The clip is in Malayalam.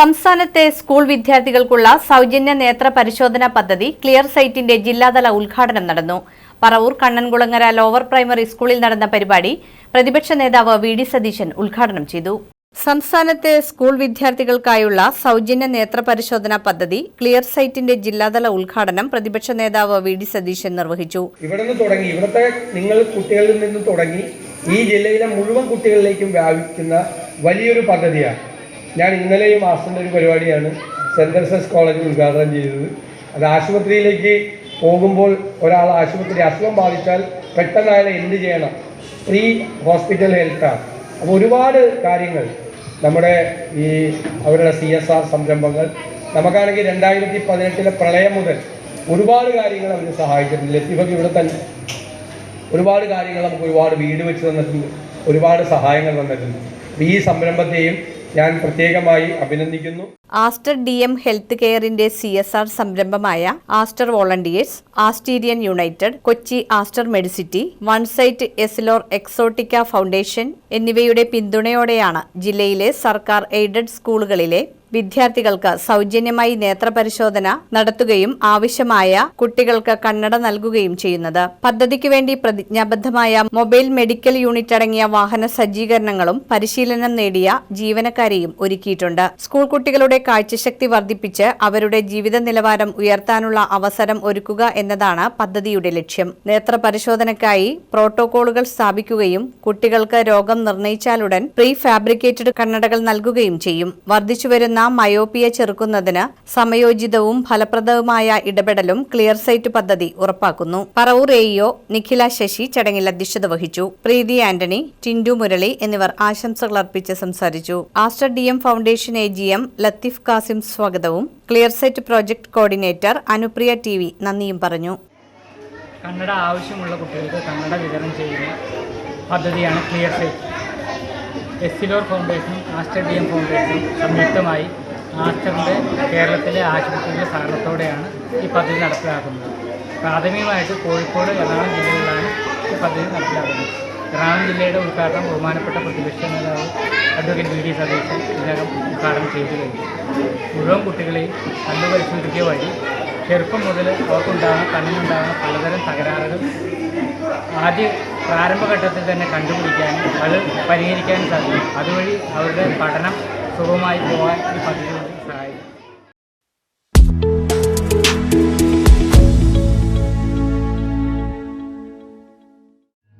സംസ്ഥാനത്തെ സ്കൂൾ വിദ്യാർത്ഥികൾക്കുള്ള സൗജന്യ നേത്ര പരിശോധന പദ്ധതി ക്ലിയർ സൈറ്റിന്റെ ജില്ലാതല ഉദ്ഘാടനം നടന്നു. പറവൂർ കണ്ണൻകുളങ്ങര ലോവർ പ്രൈമറി സ്കൂളിൽ നടന്ന പരിപാടി പ്രതിപക്ഷ നേതാവ് വി ഡി സതീശൻ ഉദ്ഘാടനം ചെയ്തു. സംസ്ഥാനത്തെ സ്കൂൾ വിദ്യാർത്ഥികൾക്കായുള്ള സൗജന്യ നേത്ര പരിശോധന പദ്ധതി ക്ലിയർ സൈറ്റിന്റെ ജില്ലാതല ഉദ്ഘാടനം പ്രതിപക്ഷ നേതാവ് വി ഡി സതീശൻ നിർവഹിച്ചു. തുടങ്ങി ഇവിടുത്തെ നിങ്ങൾ കുട്ടികളിൽ നിന്ന് തുടങ്ങി ഈ ജില്ലയിലെ മുഴുവൻ കുട്ടികളിലേക്കും വ്യാപിക്കുന്ന വലിയൊരു പദ്ധതിയാണ്. ഞാൻ ഇന്നലെ ഇന്നലെയും മാസത്തിന്റെ ഒരു പരിപാടിയാണ് സെന്റ് സെസ് കോളേജിൽ ഉദ്ഘാടനം ചെയ്തത്. അത് ആശുപത്രിയിലേക്ക് പോകുമ്പോൾ ഒരാൾ ആശുപത്രി അസുഖം ബാധിച്ചാൽ പെട്ടെന്ന് എന്ത് ചെയ്യണം? പ്രീ ഹോസ്പിറ്റൽ ഹെൽത്താണ് അപ്പോൾ ഒരുപാട് കാര്യങ്ങൾ നമ്മുടെ ഈ അവരുടെ സി എസ് ആർ സംരംഭങ്ങൾ നമുക്കാണെങ്കിൽ രണ്ടായിരത്തി പതിനെട്ടിലെ പ്രളയം മുതൽ ഒരുപാട് കാര്യങ്ങൾ അവർ സഹായിച്ചിട്ടുണ്ട്. ലത്തീഫൊക്കെ ഇവിടെ തന്നെ ഒരുപാട് കാര്യങ്ങൾ നമുക്ക് ഒരുപാട് വീട് വെച്ച് തന്നിട്ടുണ്ട്. ഒരുപാട് സഹായങ്ങൾ തന്നിട്ടുണ്ട്. ഈ സംരംഭത്തെയും ഞാൻ പ്രത്യേകമായി അഭിനന്ദിക്കുന്നു. ആസ്റ്റർ ഡി എം ഹെൽത്ത് കെയറിന്റെ സി എസ് ആർ സംരംഭമായ Aster volunteers Asterian united Kochi Aster Medicity one sight Essilor Exotica foundation എന്നിവയുടെ പിന്തുണയോടെയാണ് ജില്ലയിലെ സർക്കാർ എയ്ഡഡ് സ്കൂളുകളിലെ വിദ്യാർത്ഥികൾക്ക് സൗജന്യമായി നേത്രപരിശോധന നടത്തുകയും ആവശ്യമായ കുട്ടികൾക്ക് കണ്ണട നൽകുകയും ചെയ്യുന്നത്. പദ്ധതിക്ക് വേണ്ടി പ്രതിജ്ഞാബദ്ധമായ മൊബൈൽ മെഡിക്കൽ യൂണിറ്റ് അടങ്ങിയ വാഹന സജ്ജീകരണങ്ങളും പരിശീലനം നേടിയ ജീവനക്കാരെയും ഒരുക്കിയിട്ടുണ്ട്. സ്കൂൾ കുട്ടികളുടെ കാഴ്ചശക്തി വർദ്ധിപ്പിച്ച് അവരുടെ ജീവിത നിലവാരം ഉയർത്താനുള്ള അവസരം ഒരുക്കുക എന്നതാണ് പദ്ധതിയുടെ ലക്ഷ്യം. നേത്രപരിശോധനയ്ക്കായി പ്രോട്ടോകോളുകൾ സ്ഥാപിക്കുകയും കുട്ടികൾക്ക് രോഗം നിർണയിച്ചാലുടൻ പ്രീ ഫാബ്രിക്കേറ്റഡ് കണ്ണടകൾ നൽകുകയും ചെയ്യും. വർദ്ധിച്ചുവരുന്ന മയോപ്പിയ ചെറുക്കുന്നതിന് സമയോചിതവും ഫലപ്രദവുമായ ഇടപെടലും ക്ലിയർ സൈറ്റ് പദ്ധതി ഉറപ്പാക്കുന്നു. പറവൂർ എഇഒ നിഖില ശശി ചടങ്ങിൽ അധ്യക്ഷത വഹിച്ചു. പ്രീതി ആന്റണി ടിൻഡു മുരളി എന്നിവർ ആശംസകൾ അർപ്പിച്ച് സംസാരിച്ചു. Aster D M foundation A G M Latheef Kasim സ്വാഗതവും. Clear sight project coordinator Anupriya T V നന്ദിയും പറഞ്ഞു. കന്നഡ ആവശ്യമുള്ള കുട്ടികൾക്ക് കന്നഡ വിതരണം ചെയ്യുന്ന പദ്ധതിയാണ് ക്ലിയർ സൈറ്റ്. എസ്സിലോർ ഫൗണ്ടേഷനും ആസ്റ്റർ ഡി എം ഫൗണ്ടേഷനും സംയുക്തമായി ആസ്റ്ററിന്റെ കേരളത്തിലെ ആശുപത്രികളുടെ സഹകരണത്തോടെയാണ് ഈ പദ്ധതി നടപ്പിലാക്കുന്നത്. പ്രാഥമികമായിട്ട് കോഴിക്കോട് എറണാകുളം ജില്ലകളിലാണ് ഈ പദ്ധതി നടപ്പിലാക്കുന്നത്. എറണാകുളം ജില്ലയുടെ ഉദ്ഘാടനം ബഹുമാനപ്പെട്ട പ്രതിപക്ഷ നേതാവ് അഡ്വക്കേറ്റ് വി ഡി സതീശൻ ഇതിനകം ഉദ്ഘാടനം ചെയ്തു കഴിഞ്ഞു. മുഴുവൻ കുട്ടികളെയും കണ്ണു പരിശോധിക്കുക വഴി ചെറുപ്പം മുതൽ അവർക്കുണ്ടാകുന്ന കണ്ണിനുണ്ടാകുന്ന പലതരം തകരാറുകൾ ആദ്യ പ്രാരംഭഘട്ടത്തിൽ തന്നെ കണ്ടുപിടിക്കാനും അത് പരിഹരിക്കാനും സാധിക്കും. അതുവഴി അവരുടെ പഠനം സുഖമായി പോകാൻ പദ്ധതി